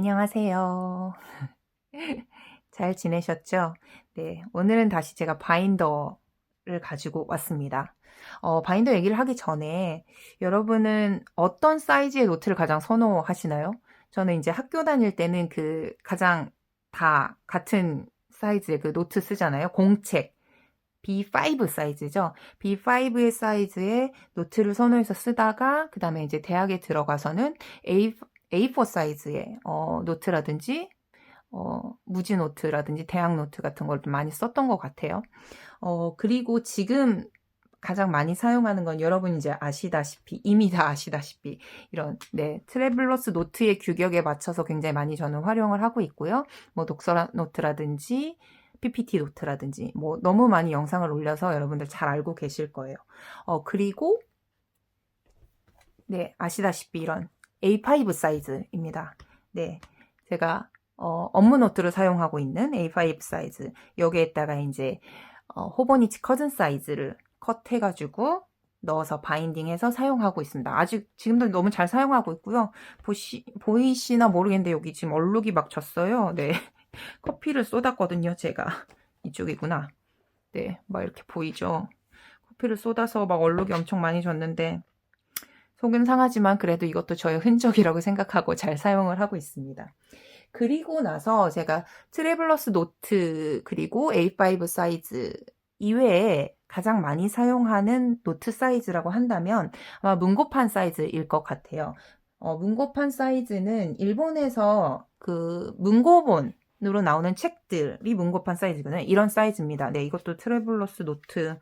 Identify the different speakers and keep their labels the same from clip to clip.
Speaker 1: 안녕하세요. 잘 지내셨죠? 네, 오늘은 다시 제가 바인더를 가지고 왔습니다. 어, 바인더 얘기를 하기 전에 여러분은 어떤 사이즈의 노트를 가장 선호하시나요? 저는 이제 학교 다닐 때는 그 가장 다 같은 사이즈의 그 노트 쓰잖아요. 공책. B5 사이즈죠. B5의 사이즈의 노트를 선호해서 쓰다가 그 다음에 이제 대학에 들어가서는 A, A4 사이즈의 어, 노트라든지 어, 무지 노트라든지 대학 노트 같은 걸좀 많이 썼던 것 같아요. 어, 그리고 지금 가장 많이 사용하는 건 여러분 이제 아시다시피 이미 다 아시다시피 이런 네 트래블러스 노트의 규격에 맞춰서 굉장히 많이 저는 활용을 하고 있고요. 뭐 독서 노트라든지 PPT 노트라든지 뭐 너무 많이 영상을 올려서 여러분들 잘 알고 계실 거예요. 어 그리고 네 아시다시피 이런 A5 사이즈입니다. 네 제가 어, 업무 노트를 사용하고 있는 A5 사이즈 여기에다가 이제 어, 호버니치 커즌 사이즈를 컷해가지고 넣어서 바인딩해서 사용하고 있습니다. 아직 지금도 너무 잘 사용하고 있고요. 보시, 보이시나 모르겠는데 여기 지금 얼룩이 막 졌어요. 네. 커피를 쏟았거든요, 제가. 이쪽이구나. 네, 막 이렇게 보이죠. 커피를 쏟아서 막 얼룩이 엄청 많이 졌는데 속은 상하지만 그래도 이것도 저의 흔적이라고 생각하고 잘 사용을 하고 있습니다. 그리고 나서 제가 트래블러스 노트 그리고 A5 사이즈 이외에 가장 많이 사용하는 노트 사이즈라고 한다면 아마 문고판 사이즈일 것 같아요. 어, 문고판 사이즈는 일본에서 그 문고본으로 나오는 책들이 문고판 사이즈거든요. 이런 사이즈입니다. 네, 이것도 트래블러스 노트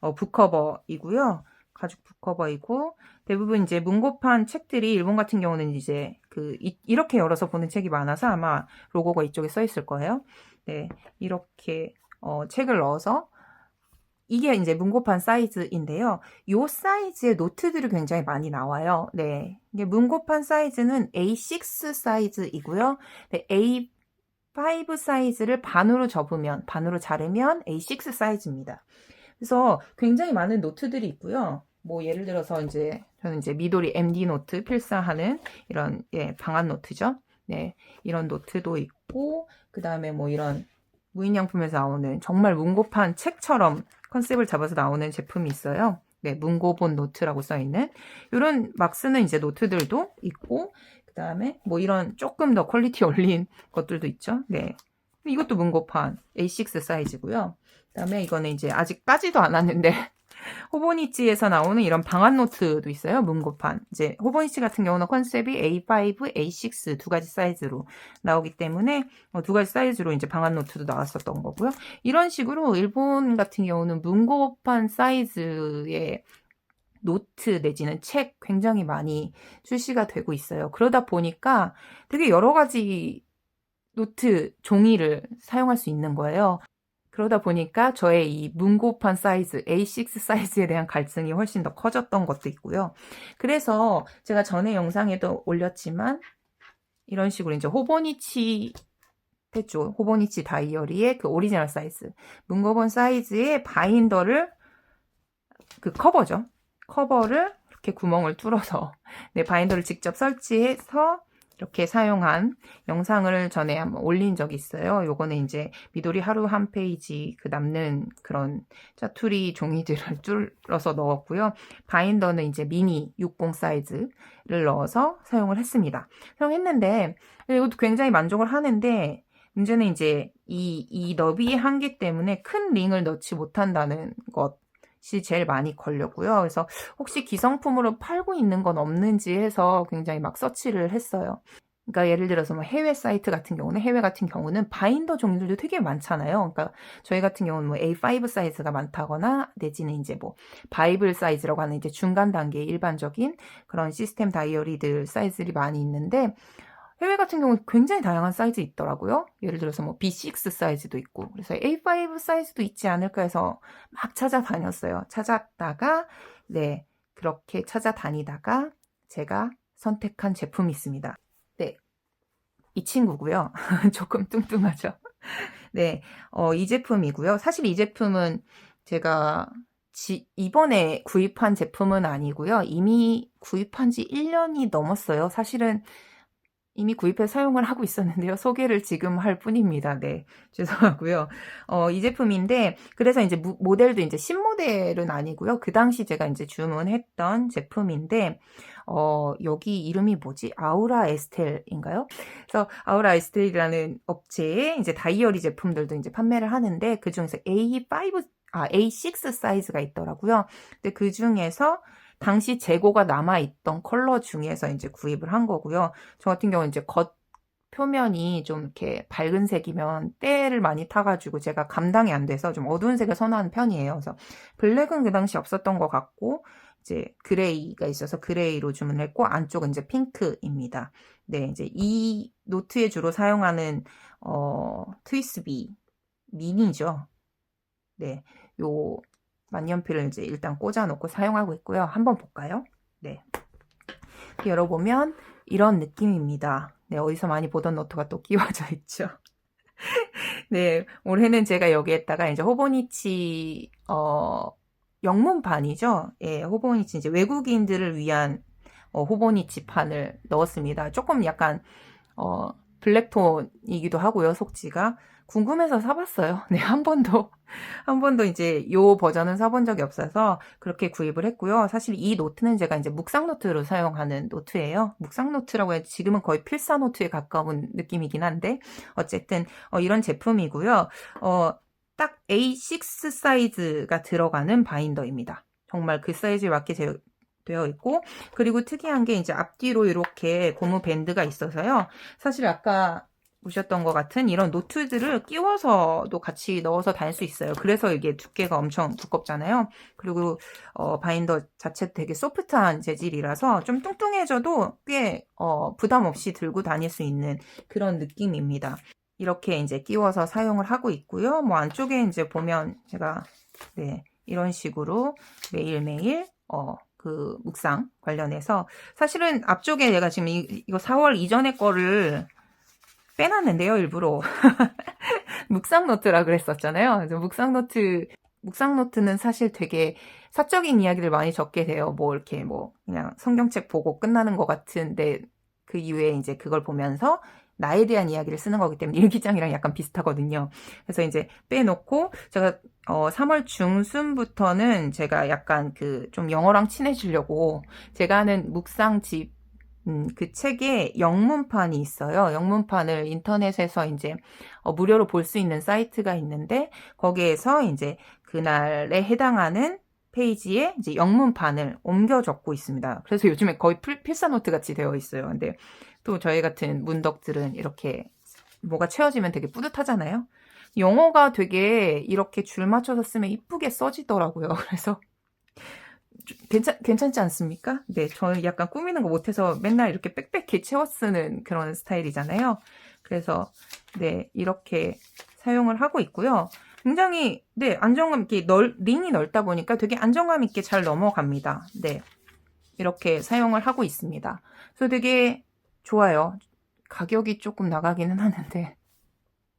Speaker 1: 어, 북커버이고요. 가죽 북커버이고 대부분 이제 문고판 책들이 일본 같은 경우는 이제 그 이, 렇게 열어서 보는 책이 많아서 아마 로고가 이쪽에 써 있을 거예요. 네, 이렇게 어, 책을 넣어서 이게 이제 문고판 사이즈인데요. 이 사이즈의 노트들이 굉장히 많이 나와요. 네. 이게 문고판 사이즈는 A6 사이즈이고요. 네, A5 사이즈를 반으로 접으면, 반으로 자르면 A6 사이즈입니다. 그래서 굉장히 많은 노트들이 있고요. 뭐 예를 들어서 이제 저는 이제 미도리 MD 노트 필사하는 이런 예, 방한 노트죠. 네. 이런 노트도 있고 그다음에 뭐 이런 무인양품에서 나오는 정말 문고판 책처럼 컨셉을 잡아서 나오는 제품이 있어요. 네, 문고본 노트라고 써 있는 이런 막 쓰는 이제 노트들도 있고 그 다음에 뭐 이런 조금 더 퀄리티 올린 것들도 있죠. 네, 이것도 문고판 A6 사이즈고요. 그 다음에 이거는 이제 아직 까지도 않았는데 호보니치에서 나오는 이런 방안 노트도 있어요. 문고판. 이제 호보니치 같은 경우는 컨셉이 A5, A6 두 가지 사이즈로 나오기 때문에 어, 두 가지 사이즈로 이제 방안 노트도 나왔었던 거고요. 이런 식으로 일본 같은 경우는 문고판 사이즈의 노트 내지는 책 굉장히 많이 출시가 되고 있어요. 그러다 보니까 되게 여러 가지 노트 종이를 사용할 수 있는 거예요. 그러다 보니까 저의 이 문고판 사이즈, A6 사이즈에 대한 갈증이 훨씬 더 커졌던 것도 있고요. 그래서 제가 전에 영상에도 올렸지만 이런 식으로 이제 호보니치 했죠. 호보니치 다이어리의 그 오리지널 사이즈, 문고본 사이즈의 바인더를 그 커버죠. 커버를 이렇게 구멍을 뚫어서 네, 바인더를 직접 설치해서 이렇게 사용한 영상을 전에 한번 올린 적이 있어요. 요거는 이제 미도리 하루 한 페이지 그 남는 그런 짜투리 종이들을 뚫어서 넣었고요. 바인더는 이제 미니 60 사이즈를 넣어서 사용을 했습니다. 사용했는데 이것도 굉장히 만족을 하는데 문제는 이제 이, 이 너비의 한계 때문에 큰 링을 넣지 못한다는 것이 제일 많이 걸렸고요. 그래서 혹시 기성품으로 팔고 있는 건 없는지 해서 굉장히 막 서치를 했어요. 그러니까 예를 들어서 뭐 해외 사이트 같은 경우는 해외 같은 경우는 바인더 종류들도 되게 많잖아요. 그러니까 저희 같은 경우는 뭐 A5 사이즈가 많다거나 내지는 이제 뭐 바이블 사이즈라고 하는 이제 중간 단계의 일반적인 그런 시스템 다이어리들 사이즈들이 많이 있는데 해외 같은 경우는 굉장히 다양한 사이즈 있더라고요. 예를 들어서 뭐 B6 사이즈도 있고, 그래서 A5 사이즈도 있지 않을까 해서 막 찾아다녔어요. 찾았다가, 네, 그렇게 찾아다니다가 제가 선택한 제품이 있습니다. 네, 이 친구고요. 조금 뚱뚱하죠. 네, 어, 이 제품이고요. 사실 이 제품은 제가 지, 이번에 구입한 제품은 아니고요. 이미 구입한 지 1년이 넘었어요. 사실은 이미 구입해 사용을 하고 있었는데요. 소개를 지금 할 뿐입니다. 네. 죄송하고요. 어, 이 제품인데, 그래서 이제 무- 모델도 이제 신모델은 아니고요. 그 당시 제가 이제 주문했던 제품인데, 어, 여기 이름이 뭐지? 아우라 에스텔인가요? 그래서 아우라 에스텔이라는 업체에 이제 다이어리 제품들도 이제 판매를 하는데, 그 중에서 A5, 아, A6 사이즈가 있더라고요. 근데 그 중에서 당시 재고가 남아 있던 컬러 중에서 이제 구입을 한 거고요. 저 같은 경우는 이제 겉 표면이 좀 이렇게 밝은 색이면 때를 많이 타가지고 제가 감당이 안 돼서 좀 어두운 색을 선호하는 편이에요. 그래서 블랙은 그 당시 없었던 것 같고, 이제 그레이가 있어서 그레이로 주문했고, 안쪽은 이제 핑크입니다. 네, 이제 이 노트에 주로 사용하는, 어, 트위스비 미니죠. 네, 요 만년필을 이제 일단 꽂아놓고 사용하고 있고요. 한번 볼까요? 네. 열어보면 이런 느낌입니다. 네, 어디서 많이 보던 노트가 또 끼워져 있죠. 네, 올해는 제가 여기에다가 이제 호보니치, 어, 영문판이죠. 예, 호보니치 이제 외국인들을 위한 어, 호보니치 판을 넣었습니다. 조금 약간, 어, 블랙톤이기도 하고요, 속지가. 궁금해서 사봤어요. 네, 한 번도, 한 번도 이제 요 버전은 사본 적이 없어서 그렇게 구입을 했고요. 사실 이 노트는 제가 이제 묵상 노트로 사용하는 노트예요. 묵상 노트라고 해도 지금은 거의 필사 노트에 가까운 느낌이긴 한데, 어쨌든, 어, 이런 제품이고요. 어, 딱 A6 사이즈가 들어가는 바인더입니다. 정말 그 사이즈에 맞게 제, 되어 있고, 그리고 특이한 게 이제 앞뒤로 이렇게 고무 밴드가 있어서요. 사실 아까 보셨던 것 같은 이런 노트들을 끼워서도 같이 넣어서 다닐 수 있어요. 그래서 이게 두께가 엄청 두껍잖아요. 그리고 어, 바인더 자체도 되게 소프트한 재질이라서 좀 뚱뚱해져도 꽤 어, 부담 없이 들고 다닐 수 있는 그런 느낌입니다. 이렇게 이제 끼워서 사용을 하고 있고요. 뭐 안쪽에 이제 보면 제가 네, 이런 식으로 매일매일 어, 그 묵상 관련해서 사실은 앞쪽에 제가 지금 이, 이거 4월 이전에 거를 빼놨는데요, 일부러. 묵상 노트라 그랬었잖아요. 그래서 묵상 노트, 묵상 노트는 사실 되게 사적인 이야기를 많이 적게 돼요. 뭐 이렇게 뭐 그냥 성경책 보고 끝나는 것 같은데 그 이후에 이제 그걸 보면서 나에 대한 이야기를 쓰는 거기 때문에 일기장이랑 약간 비슷하거든요. 그래서 이제 빼놓고 제가 어 3월 중순부터는 제가 약간 그 좀 영어랑 친해지려고 제가 하는 묵상집 음, 그 책에 영문판이 있어요. 영문판을 인터넷에서 이제 어, 무료로 볼 수 있는 사이트가 있는데 거기에서 이제 그날에 해당하는 페이지에 이제 영문판을 옮겨 적고 있습니다. 그래서 요즘에 거의 필, 필사 노트 같이 되어 있어요. 근데 또 저희 같은 문덕들은 이렇게 뭐가 채워지면 되게 뿌듯하잖아요. 영어가 되게 이렇게 줄 맞춰서 쓰면 이쁘게 써지더라고요. 그래서 괜찮, 괜찮지 않습니까? 네, 저는 약간 꾸미는 거 못해서 맨날 이렇게 빽빽히 채워 쓰는 그런 스타일이잖아요. 그래서, 네, 이렇게 사용을 하고 있고요. 굉장히, 네, 안정감 있게 넓, 링이 넓다 보니까 되게 안정감 있게 잘 넘어갑니다. 네. 이렇게 사용을 하고 있습니다. 그래서 되게 좋아요. 가격이 조금 나가기는 하는데,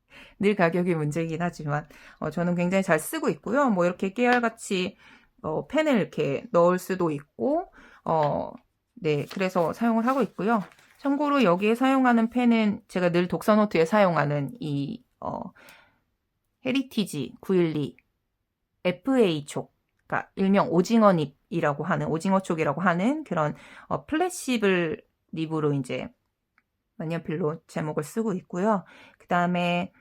Speaker 1: 늘 가격이 문제이긴 하지만, 어, 저는 굉장히 잘 쓰고 있고요. 뭐 이렇게 깨알같이 어, 펜을 이렇게 넣을 수도 있고, 어, 네, 그래서 사용을 하고 있고요. 참고로 여기에 사용하는 펜은 제가 늘 독서노트에 사용하는 이, 어, 헤리티지 912 FA 촉, 그러니까 일명 오징어 닙이라고 하는, 오징어 촉이라고 하는 그런, 어, 플래시블 립으로 이제 만년필로 제목을 쓰고 있고요. 그 다음에,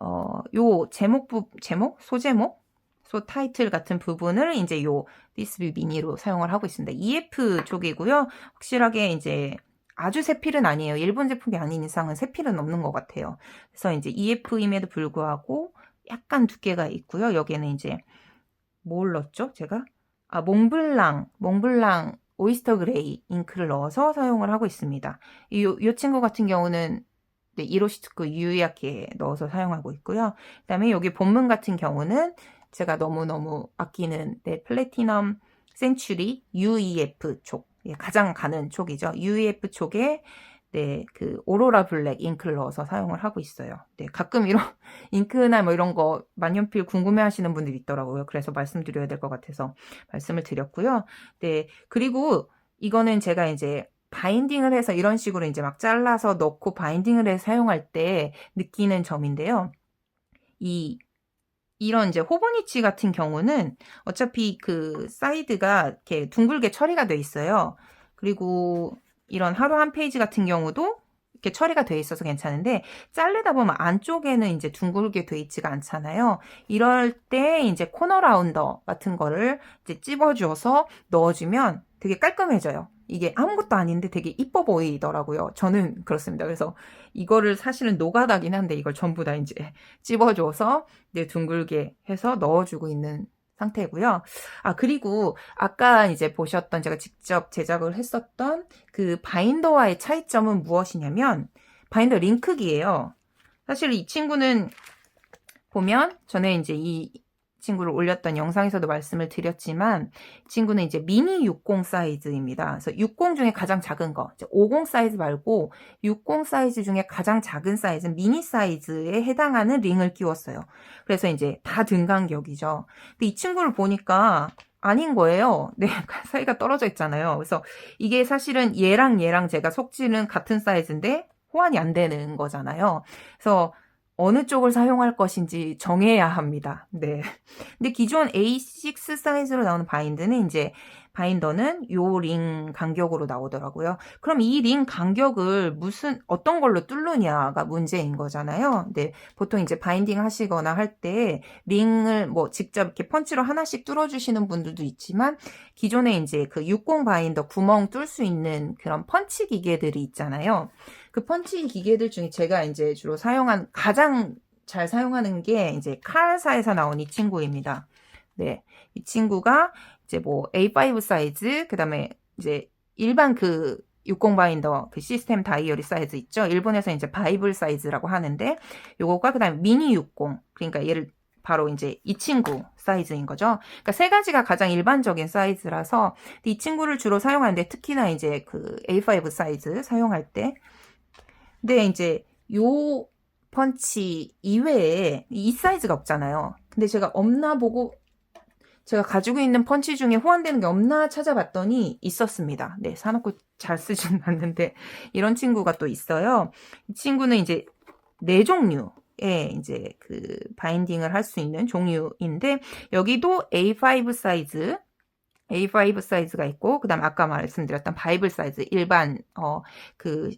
Speaker 1: 어, 요 제목 부, 제목? 소제목? 소 타이틀 같은 부분을 이제 요 디스비 미니로 사용을 하고 있습니다. EF 쪽이고요. 확실하게 이제 아주 새 필은 아니에요. 일본 제품이 아닌 이상은 새 필은 없는 것 같아요. 그래서 이제 EF임에도 불구하고 약간 두께가 있고요. 여기에는 이제 뭘 넣었죠? 제가 아 몽블랑 몽블랑 오이스터 그레이 잉크를 넣어서 사용을 하고 있습니다. 이, 이 친구 같은 경우는 네, 이로시트크 유야키에 넣어서 사용하고 있고요. 그 다음에 여기 본문 같은 경우는 제가 너무너무 아끼는 네, 플래티넘 센츄리 UEF 촉. 예, 가장 가는 촉이죠. UEF 촉에 네, 그 오로라 블랙 잉크를 넣어서 사용을 하고 있어요. 네, 가끔 이런 잉크나 뭐 이런 거 만년필 궁금해 하시는 분들이 있더라고요. 그래서 말씀드려야 될 것 같아서 말씀을 드렸고요. 네, 그리고 이거는 제가 이제 바인딩을 해서 이런 식으로 이제 막 잘라서 넣고 바인딩을 해서 사용할 때 느끼는 점인데요. 이 이런 이제 호버니치 같은 경우는 어차피 그 사이드가 이렇게 둥글게 처리가 돼 있어요. 그리고 이런 하루 한 페이지 같은 경우도 이렇게 처리가 돼 있어서 괜찮은데 자르다 보면 안쪽에는 이제 둥글게 돼 있지가 않잖아요. 이럴 때 이제 코너 라운더 같은 거를 이제 찝어줘서 넣어주면 되게 깔끔해져요. 이게 아무것도 아닌데 되게 이뻐 보이더라고요. 저는 그렇습니다. 그래서 이거를 사실은 노가다긴 한데 이걸 전부 다 이제 찝어줘서 이제 둥글게 해서 넣어주고 있는 상태고요. 아, 그리고 아까 이제 보셨던 제가 직접 제작을 했었던 그 바인더와의 차이점은 무엇이냐면 바인더 링크기예요. 사실 이 친구는 보면 전에 이제 이 친구를 올렸던 영상에서도 말씀을 드렸지만 이 친구는 이제 미니 60 사이즈입니다. 그래서 60 중에 가장 작은 거, 50 사이즈 말고 60 사이즈 중에 가장 작은 사이즈 미니 사이즈에 해당하는 링을 끼웠어요. 그래서 이제 다 등간격이죠. 근데 이 친구를 보니까 아닌 거예요. 네, 사이가 떨어져 있잖아요. 그래서 이게 사실은 얘랑 얘랑 제가 속지는 같은 사이즈인데 호환이 안 되는 거잖아요. 그래서 어느 쪽을 사용할 것인지 정해야 합니다. 네. 근데 기존 A6 사이즈로 나오는 바인드는 이제 바인더는 요 링 간격으로 나오더라고요. 그럼 이 링 간격을 무슨 어떤 걸로 뚫느냐가 문제인 거잖아요. 네. 보통 이제 바인딩 하시거나 할 때 링을 뭐 직접 이렇게 펀치로 하나씩 뚫어 주시는 분들도 있지만 기존에 이제 그 60 바인더 구멍 뚫 수 있는 그런 펀치 기계들이 있잖아요. 그 펀치 기계들 중에 제가 이제 주로 사용한 가장 잘 사용하는 게 이제 칼사에서 나온 이 친구입니다. 네. 이 친구가 이제 뭐 A5 사이즈, 그 다음에 이제 일반 그 60 바인더 그 시스템 다이어리 사이즈 있죠. 일본에서 이제 바이블 사이즈라고 하는데 요거가 그다음에 미니 60. 그러니까 얘를 바로 이제 이 친구 사이즈인 거죠. 그러니까 세 가지가 가장 일반적인 사이즈라서 이 친구를 주로 사용하는데 특히나 이제 그 A5 사이즈 사용할 때 근데 이제 요 펀치 이외에 이 사이즈가 없잖아요. 근데 제가 없나 보고 제가 가지고 있는 펀치 중에 호환되는 게 없나 찾아봤더니 있었습니다. 네, 사놓고 잘 쓰진 않는데 이런 친구가 또 있어요. 이 친구는 이제 네 종류의 이제 그 바인딩을 할 수 있는 종류인데 여기도 A5 사이즈 A5 사이즈가 있고 그다음 아까 말씀드렸던 바이블 사이즈 일반 어 그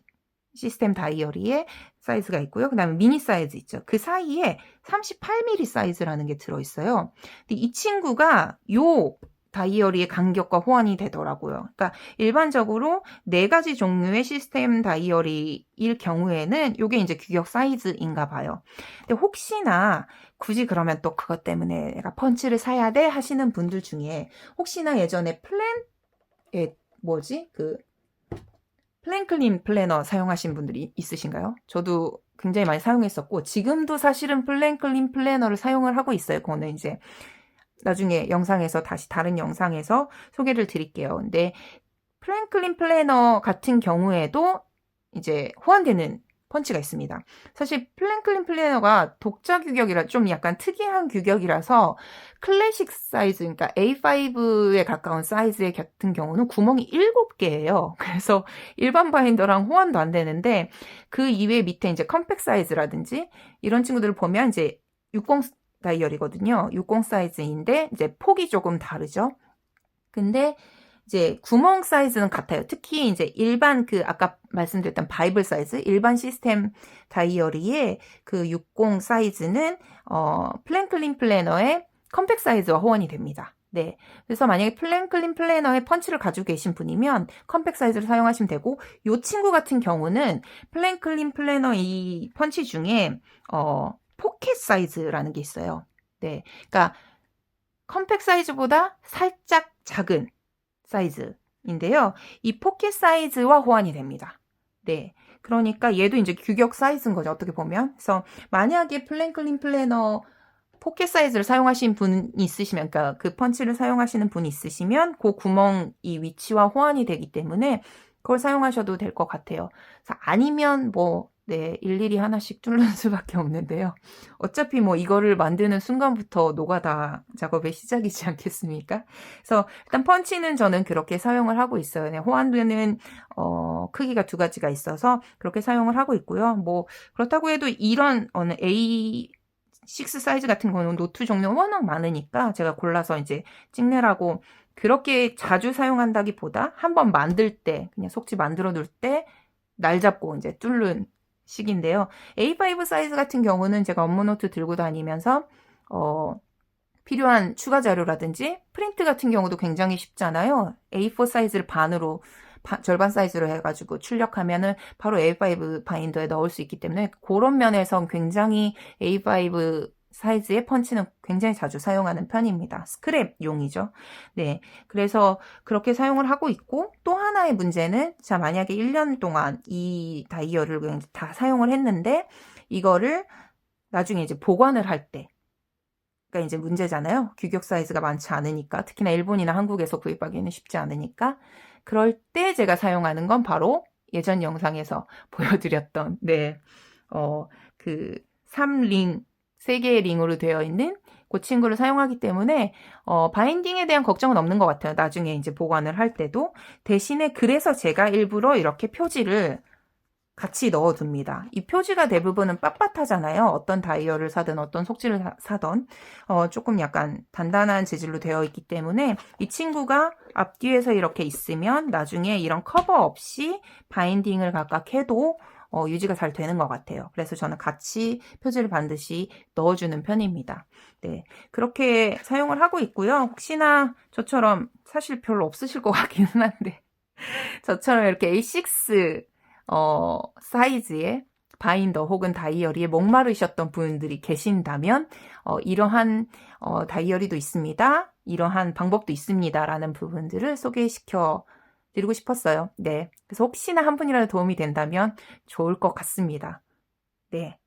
Speaker 1: 시스템 다이어리에 사이즈가 있고요. 그 다음에 미니 사이즈 있죠. 그 사이에 38mm 사이즈라는 게 들어있어요. 근데 이 친구가 요 다이어리의 간격과 호환이 되더라고요. 그러니까 일반적으로 네 가지 종류의 시스템 다이어리일 경우에는 이게 이제 규격 사이즈인가 봐요. 근데 혹시나 굳이 그러면 또 그것 때문에 내가 펀치를 사야 돼 하시는 분들 중에 혹시나 예전에 플랜 에 뭐지 그 플랭클린 플래너 사용하신 분들이 있으신가요? 저도 굉장히 많이 사용했었고 지금도 사실은 플랭클린 플래너를 사용을 하고 있어요. 그거는 이제 나중에 영상에서 다시 다른 영상에서 소개를 드릴게요. 근데 플랭클린 플래너 같은 경우에도 이제 호환되는 펀치가 있습니다. 사실 플랭클린 플래너가 독자 규격이라 좀 약간 특이한 규격이라서 클래식 사이즈, 그러니까 A5에 가까운 사이즈의 같은 경우는 구멍이 7개예요. 그래서 일반 바인더랑 호환도 안 되는데 그 이외 밑에 이제 컴팩 사이즈라든지 이런 친구들을 보면 이제 60 다이얼이거든요. 60 사이즈인데 이제 폭이 조금 다르죠. 근데 이제 구멍 사이즈는 같아요. 특히 이제 일반 그 아까 말씀드렸던 바이블 사이즈, 일반 시스템 다이어리의 그 60 사이즈는 어 플랭클린 플래너의 컴팩 사이즈와 호환이 됩니다. 네. 그래서 만약에 플랭클린 플래너의 펀치를 가지고 계신 분이면 컴팩 사이즈를 사용하시면 되고 이 친구 같은 경우는 플랭클린 플래너 이 펀치 중에 어 포켓 사이즈라는 게 있어요. 네. 그러니까 컴팩 사이즈보다 살짝 작은 사이즈인데요. 이 포켓 사이즈와 호환이 됩니다. 네. 그러니까 얘도 이제 규격 사이즈인 거죠. 어떻게 보면. 그래서 만약에 플랭클린 플래너 포켓 사이즈를 사용하신 분이 있으시면, 그러니까 그 펀치를 사용하시는 분이 있으시면 그 구멍 이 위치와 호환이 되기 때문에 그걸 사용하셔도 될 것 같아요. 아니면 뭐 네, 일일이 하나씩 뚫는 수밖에 없는데요. 어차피 뭐 이거를 만드는 순간부터 노가다 작업의 시작이지 않겠습니까? 그래서 일단 펀치는 저는 그렇게 사용을 하고 있어요. 네, 호환되는 어, 크기가 두 가지가 있어서 그렇게 사용을 하고 있고요. 뭐 그렇다고 해도 이런 어느 A 6 사이즈 같은 거는 노트 종류가 워낙 많으니까 제가 골라서 이제 찍느라고 그렇게 자주 사용한다기보다 한 번 만들 때 그냥 속지 만들어 둘때날 잡고 이제 뚫는 식인데요. A5 사이즈 같은 경우는 제가 업무 노트 들고 다니면서 어 필요한 추가 자료라든지 프린트 같은 경우도 굉장히 쉽잖아요. A4 사이즈를 반으로 바, 절반 사이즈로 해가지고 출력하면은 바로 A5 바인더에 넣을 수 있기 때문에 그런 면에서 굉장히 A5 사이즈의 펀치는 굉장히 자주 사용하는 편입니다. 스크랩용이죠. 네. 그래서 그렇게 사용을 하고 있고 또 하나의 문제는 자 만약에 1년 동안 이 그냥 다 사용을 했는데 이거를 나중에 이제 보관을 할 때 그러니까 이제 문제잖아요. 규격 사이즈가 많지 않으니까 특히나 일본이나 한국에서 구입하기는 쉽지 않으니까 그럴 때 제가 사용하는 건 바로 예전 영상에서 보여드렸던 네. 어, 그 3링 세 개의 링으로 되어 있는 그 친구를 사용하기 때문에 어, 바인딩에 대한 걱정은 없는 것 같아요. 나중에 이제 보관을 할 때도 대신에 그래서 제가 일부러 이렇게 표지를 같이 넣어둡니다. 이 표지가 대부분은 빳빳하잖아요. 어떤 다이얼을 사든 어떤 속지를 사던 어, 조금 약간 단단한 재질로 되어 있기 때문에 이 친구가 앞뒤에서 이렇게 있으면 나중에 이런 커버 없이 바인딩을 각각 해도 어, 유지가 잘 되는 것 같아요. 그래서 저는 같이 표지를 반드시 넣어주는 편입니다. 네. 그렇게 사용을 하고 있고요. 혹시나 저처럼 사실 별로 없으실 것 같기는 한데, 저처럼 이렇게 A6 어, 사이즈의 바인더 혹은 다이어리에 목마르셨던 분들이 계신다면 어, 이러한 어, 다이어리도 있습니다. 이러한 방법도 있습니다. 라는 부분들을 소개시켜 드리고 싶었어요. 네. 그래서 혹시나 한 분이라도 도움이 된다면 좋을 것 같습니다. 네.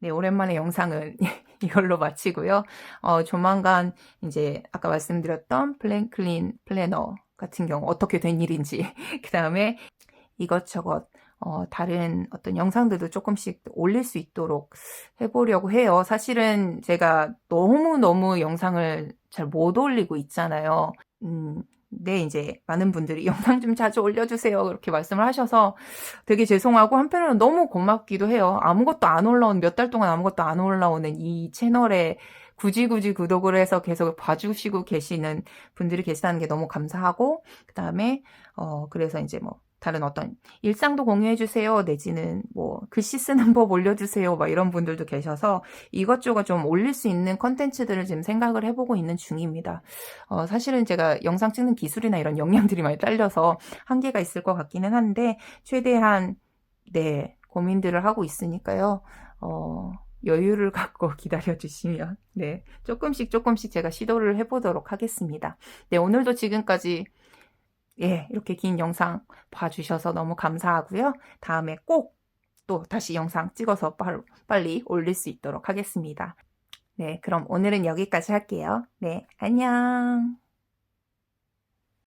Speaker 1: 네, 오랜만에 영상은 이걸로 마치고요. 어, 조만간 이제 아까 말씀드렸던 플랭클린 플래너 같은 경우 어떻게 된 일인지, 그 다음에 이것저것 어, 다른 어떤 영상들도 조금씩 올릴 수 있도록 해보려고 해요. 사실은 제가 너무너무 영상을 잘 못 올리고 있잖아요. 음, 네, 이제 많은 분들이 영상 좀 자주 올려주세요. 그렇게 말씀을 하셔서 되게 죄송하고 한편으로는 너무 고맙기도 해요. 아무것도 안 올라온, 몇 달 동안 아무것도 안 올라오는 이 채널에 굳이 굳이 구독을 해서 계속 봐주시고 계시는 분들이 계시다는 게 너무 감사하고, 그 다음에, 어, 그래서 이제 뭐, 다른 어떤 일상도 공유해 주세요. 내지는 뭐 글씨 쓰는 법 올려주세요. 막 이런 분들도 계셔서 이것저것 좀 올릴 수 있는 컨텐츠들을 지금 생각을 해보고 있는 중입니다. 어, 사실은 제가 영상 찍는 기술이나 이런 역량들이 많이 딸려서 한계가 있을 것 같기는 한데 최대한 네 고민들을 하고 있으니까요. 어, 여유를 갖고 기다려 주시면 네 조금씩 조금씩 제가 시도를 해보도록 하겠습니다. 네 오늘도 지금까지 예, 이렇게 긴 영상 봐주셔서 너무 감사하고요. 다음에 꼭 또 다시 영상 찍어서 빨리 올릴 수 있도록 하겠습니다. 네, 그럼 오늘은 여기까지 할게요. 네, 안녕.